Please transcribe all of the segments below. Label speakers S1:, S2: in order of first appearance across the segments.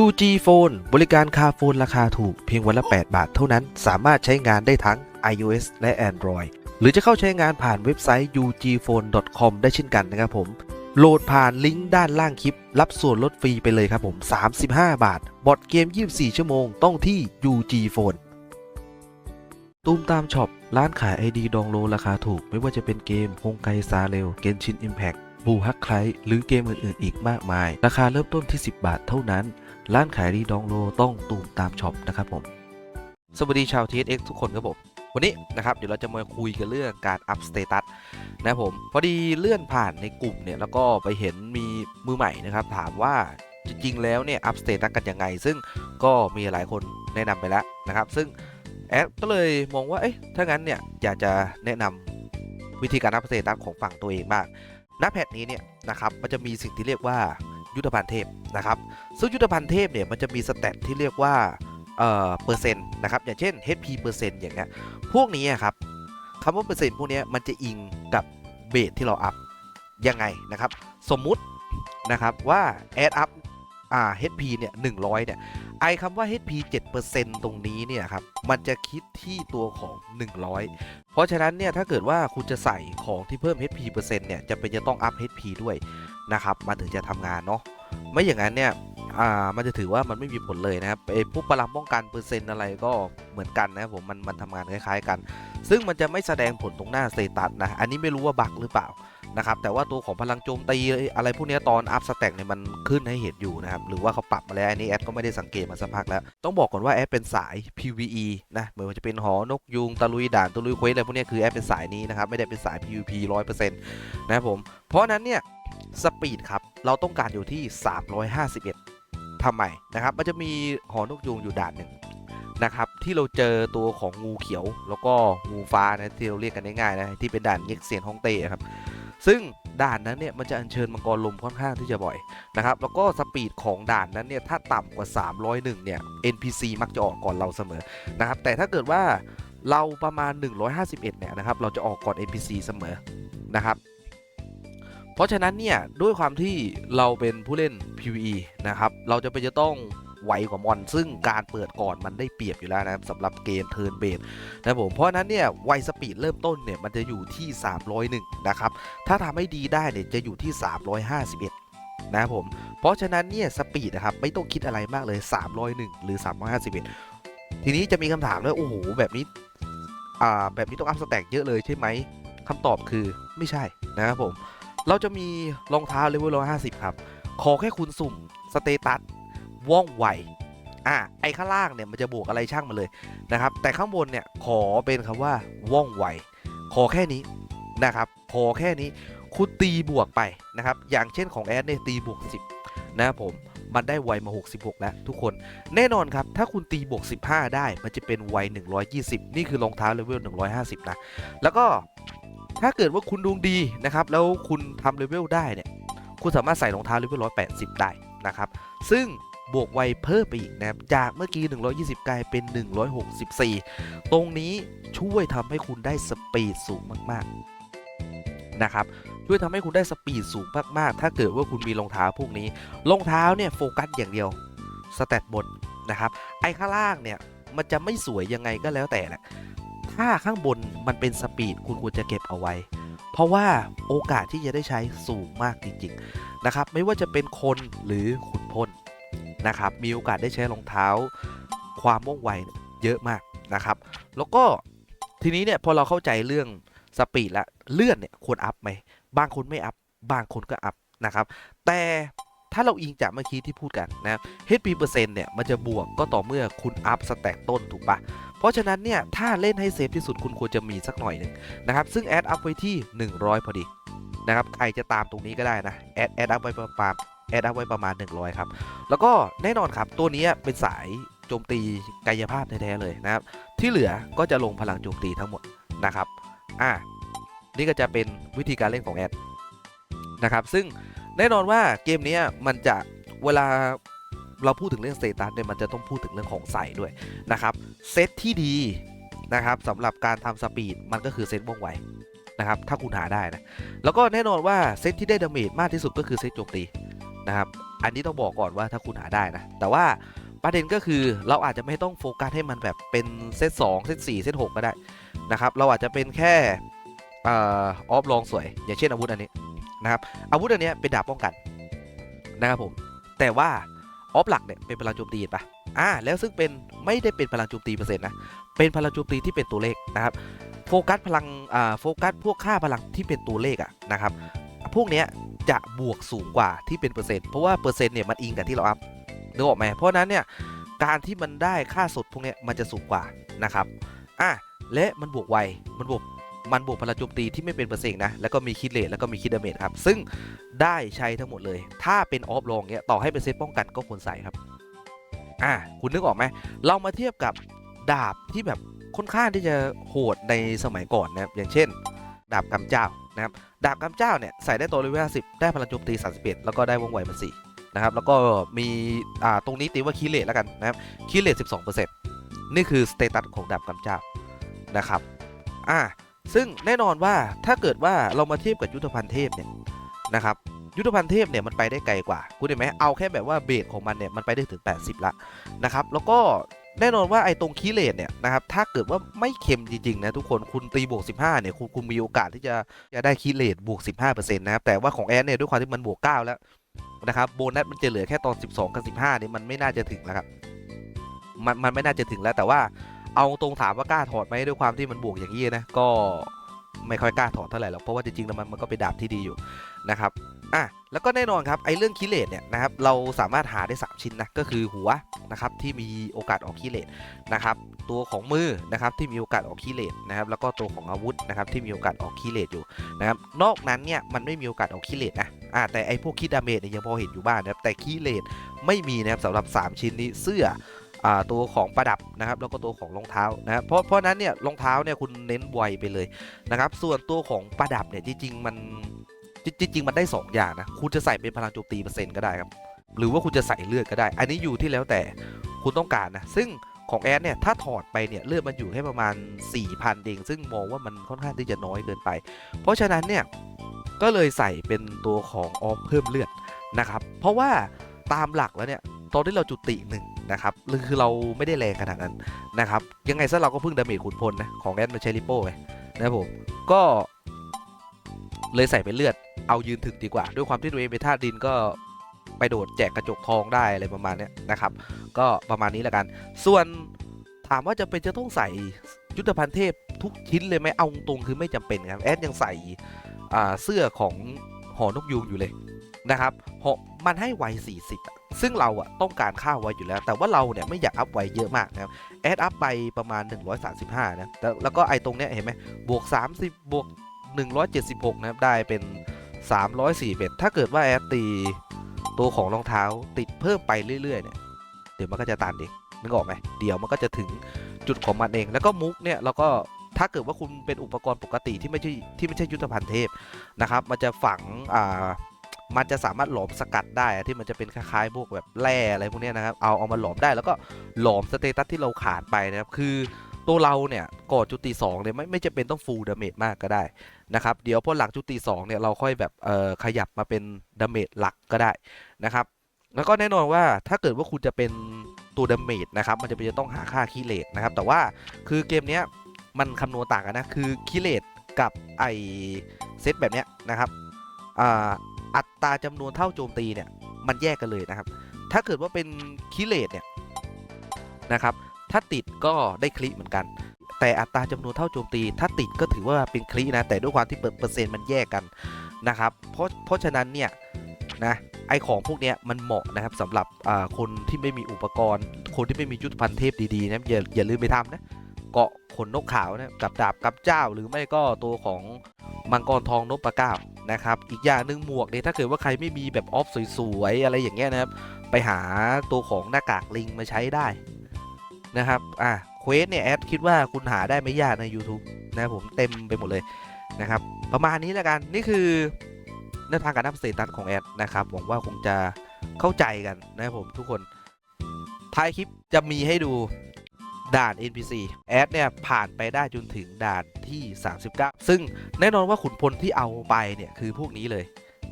S1: UG Phone บริการคาโฟนราคาถูกเพียงวันละ 8 บาทเท่านั้น สามารถใช้งานได้ทั้ง iOS และ Android หรือจะเข้าใช้งานผ่านเว็บไซต์ ugphone.com ได้เช่นกันนะครับผม โหลดผ่านลิงก์ด้านล่างคลิป รับส่วนลดฟรีไปเลยครับผม 35 บาท บอดเกม 24 ชั่วโมง ต้องที่ UG Phone ตูมตามช็อป ร้านขาย ID ดองโลราคาถูก ไม่ว่าจะเป็นเกมฮงไกซาเรลเกนชินอิมแพ t บูฮักไคลหรือเกมอื่นๆ อีกมากมาย ราคาเริ่มต้นที่ 10 บาทเท่านั้น ร้านขายดีดองโลต้องตูมตามช็อปนะครับผม สวัสดีชาว TSX ทุกคนครับผม วันนี้นะครับเดี๋ยวเราจะมาคุยกันเรื่องการอัพสเตตัสนะครับผม พอดีเลื่อนผ่านในกลุ่มเนี่ย แล้วก็ไปเห็นมีมือใหม่นะครับ ถามว่าจริง ๆ แล้วเนี่ยอัพสเตตัสกันยังไง ซึ่งก็มีหลายคนแนะนำไปแล้วนะครับ ซึ่งแอดก็เลยมองว่าเอ๊ะถ้างั้นเนี่ยอยากจะแนะนำวิธีการอัพสเตตัสของฝั่งตัวเองบ้างหน้าแพทนี้เนี่ยนะครับมันจะมีสิ่งที่เรียกว่า ยุทธภัณฑ์เทพนะครับ ซึ่งยุทธภัณฑ์เทพเนี่ยมันจะมีสเตตที่เรียกว่าเอ่อเปอร์เซ็นต์นะครับอย่างเช่น HP เปอร์เซ็นต์อย่างเงี้ยพวกนี้ครับคำว่าเปอร์เซ็นต์พวกนี้มันจะอิงกับเบสที่เราอัพยังไงนะครับ สมมุตินะครับว่า add up อ่า HP เนี่ย100เนี่ยไอคำว่า HP 7%ตรงนี้เนี่ยครับมันจะคิดที่ตัวของ 100 เพราะฉะนั้นเนี่ยถ้าเกิดว่าคุณจะใส่ของที่เพิ่ม HP เปอร์เซ็นต์เนี่ยจะเป็นจะต้องอัพ HP ด้วย นะครับมันถึงจะทำงานเนาะไม่อย่างนั้นเนี่ยอ่ามันจะถือว่ามันไม่มีผลเลยนะครับไอ้พวกพลังป้องกันเปอร์เซ็นต์อะไรก็เหมือนกันนะครับผมมันมันทำงานคล้ายๆกัน ซึ่งมันจะไม่แสดงผลตรงหน้าสเตตัสนะอันนี้ไม่รู้ว่าบั๊กหรือเปล่านะครับแต่ว่าตัวของพลังโจมตีอะไรพวกนี้ตอนอัพสแต็กเนี่ยมันขึ้นให้เห็นอยู่นะครับหรือว่าเขาปรับมาแล้วอันนี้แอดก็ไม่ได้สังเกตมาสักพักแล้ว ต้องบอกก่อนว่าแอดเป็นสาย PVE นะไม่ว่าจะเป็นหอนกยุงตะลุยด่านตะลุยเควสอะไรพวกนี้คือแอดเป็นสายนี้นะครับไม่ได้เป็นสาย PVP 100%นะครับผมเพราะนั้นเนี่ย สปีดครับ เราต้องการอยู่ที่ 351ทำไมนะครับ มันจะมีหอนกยูงอยู่ด่านหนึ่งนะครับ ที่เราเจอตัวของงูเขียว แล้วก็งูฟ้านะที่เราเรียกกันง่ายๆนะที่เป็นด่านเง็กเซียนฮ่องเต้ครับ ซึ่งด่านนั้นเนี่ยมันจะอัญเชิญมังกรลมค่อนข้างที่จะบ่อยนะครับ แล้วก็สปีดของด่านนั้นเนี่ยถ้าต่ำกว่า 301 เนี่ย NPC มักจะออกก่อนเราเสมอนะครับ แต่ถ้าเกิดว่าเราประมาณ 151 เนี่ยนะครับ เราจะออกก่อน NPC เสมอนะครับ เพราะฉะนั้นเนี่ยด้วยความที่เราเป็นผู้เล่น PVE นะครับเราจะไปจะต้องไวกว่ามอน ซึ่งการเปิดก่อนมันได้เปรียบอยู่แล้วนะครับสำหรับเกมเทิร์นเบสนะผมเพราะฉะนั้นเนี่ยไวสปีดเริ่มต้นเนี่ยมันจะอยู่ที่ 301 นะครับ ถ้าทำให้ดีได้เนี่ยจะอยู่ที่ 351นะครับผม เพราะฉะนั้นเนี่ยสปีดนะครับไม่ต้องคิดอะไรมากเลย 301 หรือ 351 ทีนี้จะมีคำถามว่าโอ้โหแบบนี้อ่าแบบนี้ต้องอัพสแต็กเยอะเลยใช่ไหมคำตอบคือไม่ใช่นะครับผม เราจะมีรองเท้าเลเวล150ครับ ขอแค่คุณสุ่มสเตตัสว่องไวอะไอ้ข้างล่างเนี่ยมันจะบวกอะไรช่างมาเลยนะครับ แต่ข้างบนเนี่ยขอเป็นคำว่าว่องไวขอแค่นี้นะครับ ขอแค่นี้คุณตีบวกไปนะครับ อย่างเช่นของแอดเนี่ยตีบวก 10 นะครับผมมันได้ไวมา 66 แล้วทุกคน แน่นอนครับ ถ้าคุณตีบวก 15 ได้ มันจะเป็นไว 120 นี่คือรองเท้าเลเวล 150 นะ แล้วก็ ถ้าเกิดว่าคุณดวงดีนะครับ แล้วคุณทำเลเวลได้เนี่ย คุณสามารถใส่รองเท้าเลเวล180ได้นะครับ ซึ่งบวกไวเพิ่มไปอีกนะครับ จากเมื่อกี้ 120 กลายเป็น 164 ตรงนี้ช่วยทำให้คุณได้สปีดสูงมากๆนะครับ ช่วยทำให้คุณได้สปีดสูงมากๆ ถ้าเกิดว่าคุณมีรองเท้าพวกนี้ รองเท้าเนี่ยโฟกัสอย่างเดียว สแตทบนนะครับ ไอ้ข้างล่างเนี่ยมันจะไม่สวยยังไงก็แล้วแต่แหละ ถ้าข้างบนมันเป็นสปีดคุณควรจะเก็บเอาไว้ เพราะว่าโอกาสที่จะได้ใช้สูงมากจริงๆนะครับ ไม่ว่าจะเป็นคนหรือขุนพลนะครับ มีโอกาสได้ใช้รองเท้า ความว่องไวเยอะมากนะครับ แล้วก็ทีนี้เนี่ยพอเราเข้าใจเรื่องสปีดและเลื่อนเนี่ยควรอัพไหมบางคนไม่อัพบางคนก็อัพนะครับ แต่ถ้าเราอิงจากเมื่อกี้ที่พูดกันนะ HP เปอร์เซ็นต์เนี่ย มันจะบวกก็ต่อเมื่อคุณอัพสแต็กต้นถูกปะ เพราะฉะนั้นเนี่ยถ้าเล่นให้เซฟที่สุดคุณควรจะมีสักหน่อยหนึ่งนะครับซึ่งแอดอัพไว้ที่ 100 พอดีนะครับใครจะตามตรงนี้ก็ได้นะแอดแอดอัพไว้ประมาณแอดอัพไว้ประมาณ 100 ครับ แล้วก็แน่นอนครับตัวนี้เป็นสายโจมตีกายภาพแท้ๆเลยนะครับ ที่เหลือก็จะลงพลังโจมตีทั้งหมดนะครับอะนี่ก็จะเป็นวิธีการเล่นของแอดนะครับซึ่งแน่นอนว่าเกมนี้มันจะเวลา เราพูดถึงเรื่องสเตตัสเนี่ยมันจะต้องพูดถึงเรื่องของใส่ด้วยนะครับเซตที่ดีนะครับสำหรับการทำสปีดมันก็คือเซตว่องไวนะครับถ้าคุณหาได้นะแล้วก็แน่นอนว่าเซตที่ได้ดาเมจมากที่สุดก็คือเซตโจมตีนะครับอันนี้ต้องบอกก่อนว่าถ้าคุณหาได้นะแต่ว่าประเด็นก็คือเราอาจจะไม่ต้องโฟกัสให้มันแบบเป็นเซต2เซต4เซต6ก็ได้นะครับเราอาจจะเป็นแค่ออฟลองสวย อย่างเช่นอาวุธอันนี้นะครับอาวุธอันนี้เป็นดาบป้องกันนะครับผมแต่ว่า ออฟหลักเนี่ยเป็นพลังโจมตีเห็นปะอ่าแล้วซึ่งเป็นไม่ได้เป็นพลังโจมตีเปอร์เซ็นต์นะเป็นพลังโจมตีที่เป็นตัวเลขนะครับโฟกัสพลังอ่าโฟกัสพวกค่าพลังที่เป็นตัวเลขอะนะครับพวกเนี้ยจะบวกสูงกว่าที่เป็นเปอร์เซ็นต์เพราะว่าเปอร์เซ็นต์เนี่ยมันอิงกับที่เราอัพนึกออกไหมเพราะฉะนั้นเนี่ยการที่มันได้ค่าสดพวกเนี้ยมันจะสูงกว่านะครับอะและมันบวกไวมันบวก มันบวกพลังโจมตีที่ไม่เป็นเปอร์เซ็นต์นะ แล้วก็มีคิดเลทแล้วก็มีคิดดาเมจครับ ซึ่งได้ใช้ทั้งหมดเลย ถ้าเป็นออฟลองเนี้ยต่อให้เป็นเซตป้องกันก็ควรใส่ครับ อะคุณนึกออกไหม เรามาเทียบกับดาบที่แบบค่อนข้างที่จะโหดในสมัยก่อนนะครับอย่างเช่น ดาบกำเจ้านะครับดาบกำเจ้าเนี่ยใส่ได้ตัวเลเวล10ได้พลังโจมตี 31 แล้วก็ได้วงไวมา4นะครับแล้วก็มีอ่าตรงนี้ตีว่าคีเลตแล้วกันนะครับคีเลต12%นี่คือสเตตัสของดาบกำเจ้านะครับอ่า ซึ่งแน่นอนว่าถ้าเกิดว่าเรามาเทียบกับยุทธภัณฑ์เทพเนี่ยนะครับยุทธภัณฑ์เทพเนี่ยมันไปได้ไกลกว่าคุณเห็นไหมเอาแค่แบบว่าเบสของมันเนี่ยมันไปได้ถึง 80 ละนะครับแล้วก็แน่นอนว่าไอ้ตรงคีเลตเนี่ยนะครับถ้าเกิดว่าไม่เค็มจริงๆนะทุกคนคุณตีบวก 15เนี่ยคุณคุณมีโอกาสที่จะจะได้คีเลตบวก 15%นะครับแต่ว่าของแอนเนี่ยด้วยความที่มันบวก 9 แล้วนะครับโบนัสมันจะเหลือแค่ตอน 12 กับ 15เนี่ยมันไม่น่าจะถึงแล้วครับมันมันไม่น่าจะถึงแล้วแต่ว่า เอาตรงถามว่ากล้าถอดไหมด้วยความที่มันบวกอย่างนี้นะก็ไม่ค่อยกล้าถอดเท่าไหร่หรอกเพราะว่าจริงๆแล้วมันมันก็เป็นดาบที่ดีอยู่นะครับอะแล้วก็แน่นอนครับไอ้เรื่องคิเลตเนี่ยนะครับเราสามารถหาได้ 3 ชิ้นนะก็คือหัวนะครับที่มีโอกาสออกคิเลตนะครับตัวของมือนะครับที่มีโอกาสออกคิเลตนะครับแล้วก็ตัวของอาวุธนะครับที่มีโอกาสออกคิเลตอยู่นะครับนอกนั้นเนี่ยมันไม่มีโอกาสออกคิเลตนะอะแต่ไอ้พวกคิดดาเมจเนี่ยยังพอเห็นอยู่บ้างนะครับแต่คิเลตไม่มีนะครับสำหรับ 3 ชิ้นนี้เสื้อ ตัวของประดับนะครับแล้วก็ตัวของรองเท้านะครับเพราะเพราะนั้นเนี่ยรองเท้าเนี่ยคุณเน้นไวไปเลยนะครับส่วนตัวของประดับเนี่ยจริงๆมันจริงๆมันได้ 2 อย่างนะคุณจะใส่เป็นพลังโจมตีเปอร์เซ็นต์ก็ได้ครับหรือว่าคุณจะใส่เลือดก็ได้ อันนี้อยู่ที่แล้วแต่คุณต้องการนะซึ่งของแอดเนี่ยถ้าถอดไปเนี่ยเลือดมันอยู่แค่ประมาณ 4,000 เองซึ่งมองว่ามันค่อนข้างที่จะน้อยเกินไป เพราะฉะนั้นเนี่ยก็เลยใส่เป็นตัวของออฟเพิ่มเลือดนะครับเพราะว่าตามหลักแล้วเนี่ย ตอนที่เราจุติหนึ่งนะครับคือเราไม่ได้แรงขนาดนั้นนะครับยังไงซะเราก็เพิ่งดาเมจขุนพลนะของแอดมันใช้ริโป้ไงนะผมก็เลยใส่เป็นเลือดเอายืนถึงดีกว่า ด้วยความที่ตัวเองเป็นธาตุดินก็ไปโดดแจกกระจกทองได้อะไรประมาณนี้นะครับ ก็ประมาณนี้แล้วกัน ส่วนถามว่าจะเป็นจะต้องใส่ยุทธภัณฑ์เทพทุกชิ้นเลยไหมเอาตรงคือไม่จำเป็นครับแอดยังใส่เสื้อของหอนกยูงอยู่เลยนะครับหอมันให้ไว40 ซึ่งเราอะต้องการค่าไวอยู่แล้ว แต่ว่าเราเนี่ยไม่อยากอัพไวเยอะมากนะครับแอดอัพไปประมาณ 135 นะแต่แล้วก็ไอตรงเนี้ยเห็นไหมบวก 30 บวก 176 นะครับได้เป็น 341 ถ้าเกิดว่าแอดตีตัวของรองเท้าติดเพิ่มไปเรื่อยๆเนี่ยเดี๋ยวมันก็จะตันเองนึกออกไหมเดี๋ยวมันก็จะถึงจุดของมันเอง แล้วก็มุกเนี่ยเราก็ถ้าเกิดว่าคุณเป็นอุปกรณ์ปกติที่ไม่ใช่ที่ไม่ใช่ยุทธภัณฑ์เทพนะครับ มันจะฝังอ่า มันจะสามารถหลอมสกัดได้ที่มันจะเป็นคล้ายๆพวกแบบแร่อะไรพวกนี้นะครับเอาเอามาหลอมได้แล้วก็หลอมสเตตัสที่เราขาดไปนะครับคือตัวเราเนี่ยก่อนจุติ2เนี่ยไม่ไม่จะเป็นต้องฟูลดาเมจมากก็ได้นะครับเดี๋ยวพอหลังจุติ2เนี่ยเราค่อยแบบเอ่อขยับมาเป็นดาเมจหลักก็ได้นะครับแล้วก็แน่นอนว่าถ้าเกิดว่าคุณจะเป็นตัวดาเมจนะครับมันจะเป็นจะต้องหาค่าคีเลตนะครับแต่ว่าคือเกมเนี้ยมันคำนวณต่างกันนะคือคีเลตกับไอเซตแบบเนี้ยนะครับอ่า อัตราจำนวนเท่าโจมตีเนี่ยมันแยกกันเลยนะครับ ถ้าเกิดว่าเป็นคิเลตเนี่ยนะครับถ้าติดก็ได้คลิเหมือนกัน แต่อัตราจำนวนเท่าโจมตี ถ้าติดก็ถือว่าเป็นคลินะ แต่ด้วยความที่เปอร์เซ็นต์มันแยกกันนะครับ เพราะเพราะฉะนั้นเนี่ยนะไอของพวกเนี้ยมันเหมาะนะครับสำหรับอ่าคนที่ไม่มีอุปกรณ์ คนที่ไม่มียุทธภัณฑ์เทพดีๆนะอย่าอย่าลืมไปทำนะ เกาะขนนกขาวนะกับดาบกับเจ้า หรือไม่ก็ตัวของมังกรทองนพปะก้านะครับ อีกอย่างหนึ่งหมวกเนี่ยถ้าเกิดว่าใครไม่มีแบบออฟสวยๆอะไรอย่างเงี้ยนะครับ ไปหาตัวของหน้ากากลิงมาใช้ได้นะครับ อะเควสเนี่ยแอดคิดว่าคุณหาได้ไม่ยากใน YouTube นะผมเต็มไปหมดเลยนะครับ ประมาณนี้แล้วกันนี่คือแนวทางการอัพสเตตัสของแอดนะครับหวังว่าคงจะเข้าใจกันนะครับผมทุกคนท้ายคลิปจะมีให้ดู ด่าน NPC แอดเนี่ยผ่านไปได้จนถึงด่านที่ 39 ซึ่งแน่นอนว่าขุนพลที่เอาไปเนี่ยคือพวกนี้เลย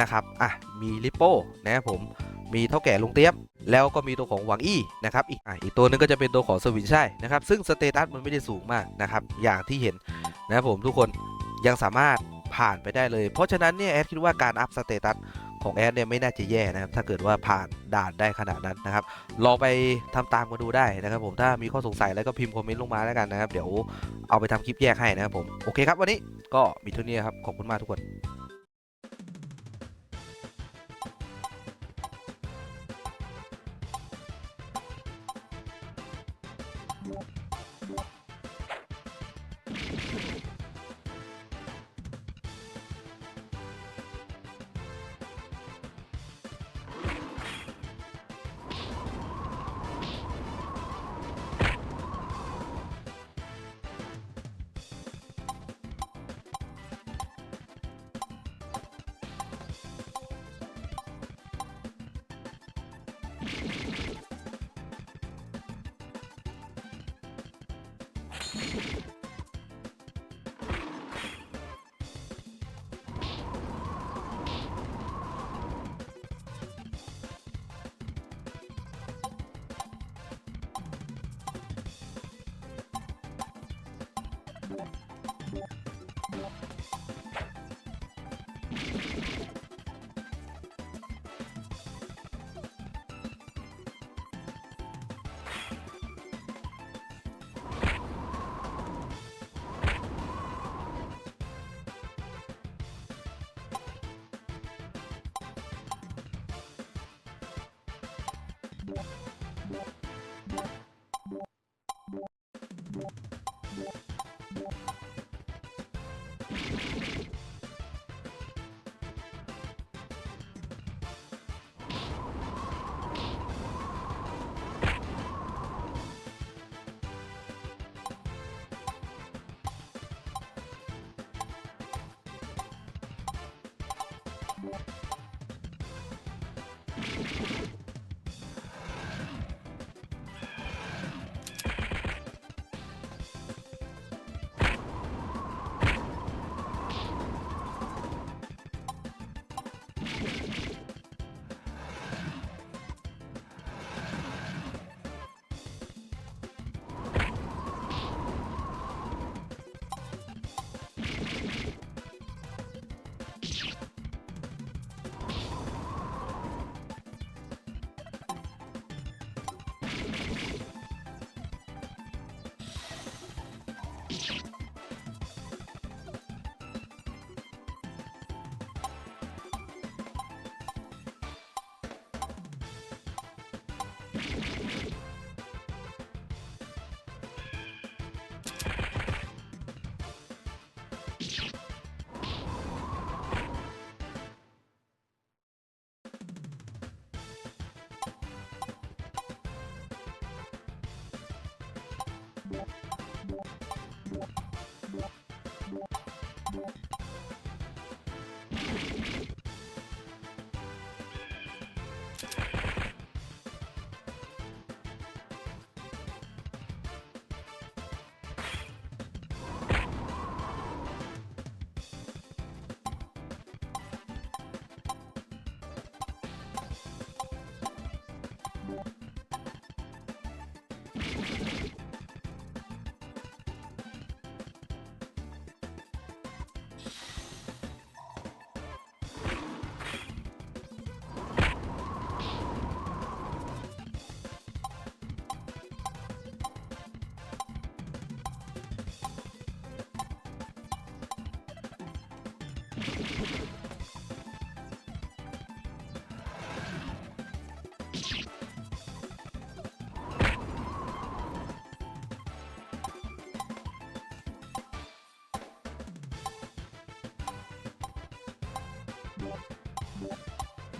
S1: นะครับอะมีลิโป้นะครับผมมีเท่าแก่ลุงเตี้ยม แล้วก็มีตัวของหวังอี้นะครับอีกอีกตัวหนึงก็จะเป็นตัวของสวินใช่นะครับซึ่งสเตตัสมันไม่ได้สูงมากนะครับอย่างที่เห็นนะครับผมทุกคนยังสามารถผ่านไปได้เลย เพราะฉะนั้นเนี่ยแอดคิดว่าการอัพสเตตัส ของแอดเนี่ยไม่น่าจะแย่นะครับ ถ้าเกิดว่าผ่านด่านได้ขนาดนั้นนะครับ ลองไปทำตามมาดูได้นะครับ ผมถ้ามีข้อสงสัยแล้วก็พิมพ์คอมเมนต์ลงมาแล้วกันนะครับ เดี๋ยวเอาไปทำคลิปแยกให้นะครับผมโอเคครับวันนี้ก็มีเท่านี้ครับขอบคุณมากทุกคน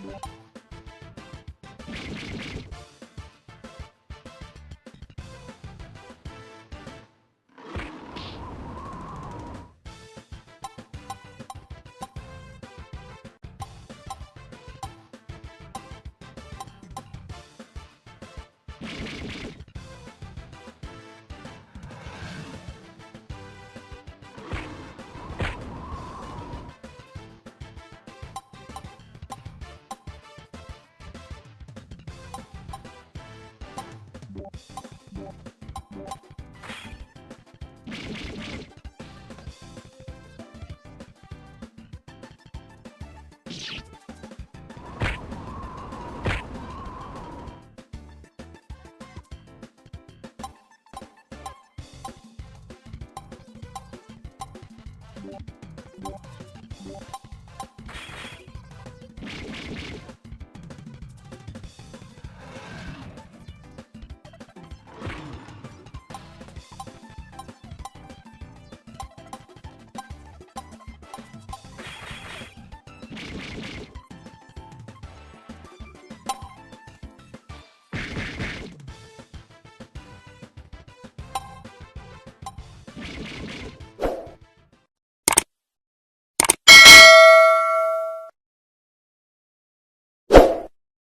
S1: What? Thank you.